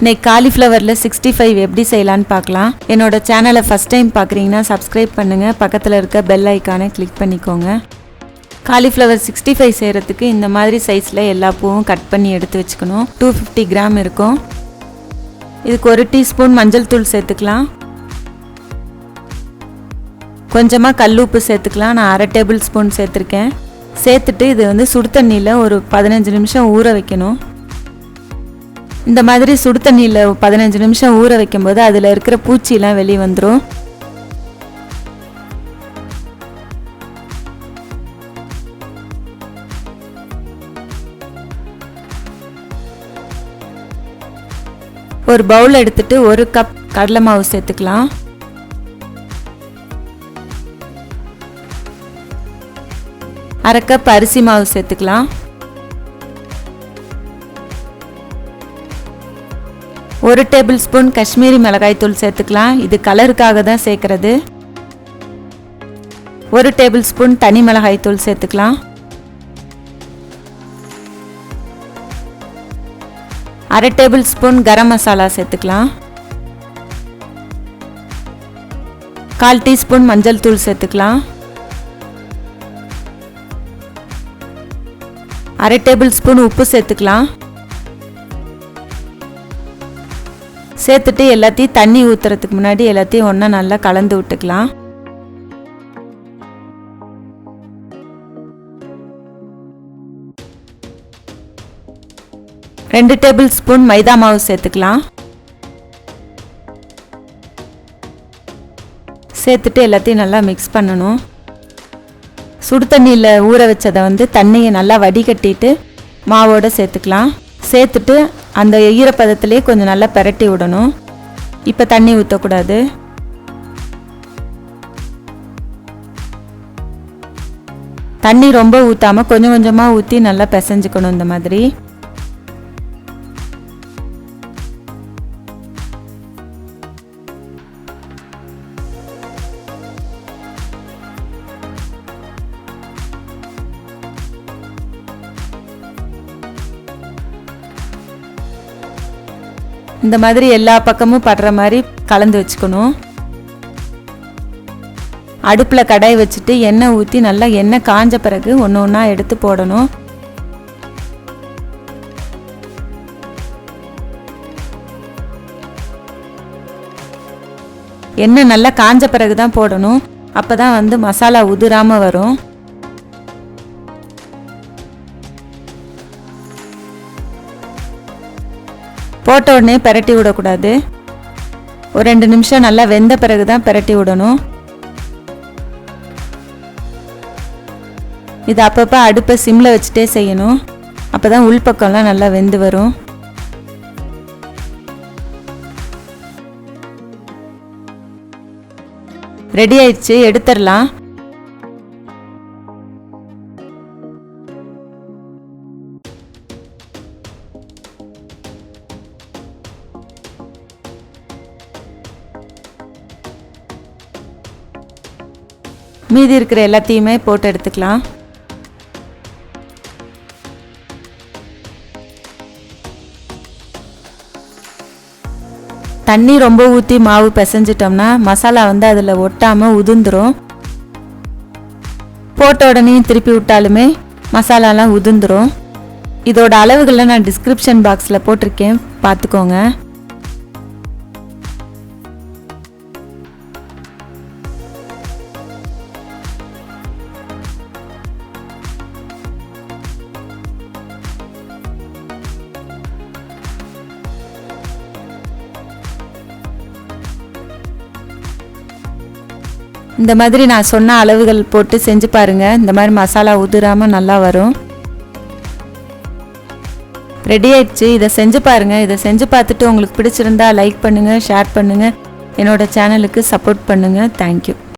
இன்னைக்கு காலிஃப்ளவரில் sixty five எப்படி செய்யலான்னு பார்க்கலாம். என்னோட சேனலை ஃபஸ்ட் டைம் பார்க்குறீங்கன்னா சப்ஸ்கிரைப் பண்ணுங்கள் பக்கத்தில் இருக்க பெல் ஐக்கானை கிளிக் பண்ணிக்கோங்க. காலிஃப்ளவர் சிக்ஸ்டி ஃபைவ் செய்கிறதுக்கு இந்த மாதிரி சைஸில் எல்லா பூவும் கட் பண்ணி எடுத்து வச்சுக்கணும். டூ ஃபிஃப்டி கிராம் இருக்கும். இதுக்கு ஒரு டீஸ்பூன் மஞ்சள் தூள் சேர்த்துக்கலாம். கொஞ்சமாக கல் உப்பு சேர்த்துக்கலாம். நான் அரை டேபிள் ஸ்பூன் சேர்த்துருக்கேன். சேர்த்துட்டு இது வந்து சுடு தண்ணியில் ஒரு பதினஞ்சு நிமிஷம் ஊற வைக்கணும். இந்த மாதிரி சுடு தண்ணியில் பதினஞ்சு நிமிஷம் ஊற வைக்கும்போது அதில் இருக்கிற பூச்சிலாம் வெளியே வந்துடும் ஒரு பவுல் எடுத்துட்டு ஒரு கப் கடலை மாவு சேர்த்துக்கலாம். அரை கப் அரிசி மாவு சேர்த்துக்கலாம். ஒரு டேபிள் ஸ்பூன் காஷ்மீரி மிளகாய் தூள் சேர்த்துக்கலாம். இது கலருக்காக தான் சேர்க்கறது. ஒரு டேபிள் ஸ்பூன் தனி மிளகாய் தூள் சேர்த்துக்கலாம். அரை டேபிள் ஸ்பூன் கரம் மசாலா சேர்த்துக்கலாம். கால் டீஸ்பூன் மஞ்சள் தூள் சேர்த்துக்கலாம். அரை டேபிள் ஸ்பூன் உப்பு சேர்த்துக்கலாம். சேர்த்துட்டு எல்லாத்தையும் தண்ணி ஊற்றுறதுக்கு முன்னாடி எல்லாத்தையும் ஒன்றா நல்லா கலந்து விட்டுக்கலாம். ரெண்டு டேபிள் ஸ்பூன் மைதா மாவு சேர்த்துக்கலாம். சேர்த்துட்டு எல்லாத்தையும் நல்லா மிக்ஸ் பண்ணணும். சுடு தண்ணியில் ஊற வச்சதை வந்து தண்ணியை நல்லா வடிகட்டிட்டு மாவோடு சேர்த்துக்கலாம். சேர்த்துட்டு அந்த ஈரப்பதத்திலே கொஞ்சம் நல்லா பெரட்டி விடணும். இப்போ தண்ணி ஊற்றக்கூடாது தண்ணி ரொம்ப ஊற்றாமல் கொஞ்சம் கொஞ்சமாக ஊற்றி நல்லா பிசைஞ்சுக்கணும் இந்த மாதிரி. இந்த மாதிரி எல்லா பக்கமும் படுற மாதிரி கலந்து வச்சுக்கணும். அடுப்பில் கடாய் வச்சுட்டு எண்ணெய் ஊற்றி நல்லா எண்ணெய் காஞ்ச பிறகு ஒன்று ஒன்றா எடுத்து போடணும். எண்ணெய் நல்லா காஞ்ச பிறகு தான் போடணும். அப்போ தான் வந்து மசாலா உதிராமல் வரும். போட்ட உடனே பெரட்டி விடக்கூடாது. ஒரு ரெண்டு நிமிஷம் நல்லா வெந்த பிறகு தான் பெரட்டி விடணும். இது அப்பப்போ அடுப்பை சிம்மில் வச்சுட்டே செய்யணும். அப்போ தான் உள்பக்கம்லாம் நல்லா வெந்து வரும். ரெடி ஆயிடுச்சு எடுத்துடலாம். மீதி இருக்கிற எல்லாத்தையுமே போட்டு எடுத்துக்கலாம். தண்ணி ரொம்ப ஊற்றி மாவு பிசைஞ்சிட்டோம்னா மசாலா வந்து அதில் ஒட்டாமல் உதிர்ந்துடும் போட்ட உடனே திருப்பி விட்டாலுமே மசாலாலாம் உதிர்ந்துடும் இதோட அளவுகளை நான் டிஸ்கிரிப்ஷன் பாக்ஸில் போட்டிருக்கேன். பார்த்துக்கோங்க. இந்த மாதிரி நான் சொன்ன அளவுகள் போட்டு செஞ்சு பாருங்கள் இந்த மாதிரி மசாலா உதிராமல் நல்லா வரும். ரெடி ஆயிடுச்சு. இதை செஞ்சு பாருங்கள் இதை செஞ்சு பார்த்துட்டு உங்களுக்கு பிடிச்சிருந்தா லைக் பண்ணுங்கள் ஷேர் பண்ணுங்கள் என்னோட சேனலுக்கு சப்போர்ட் பண்ணுங்கள் தேங்க்யூ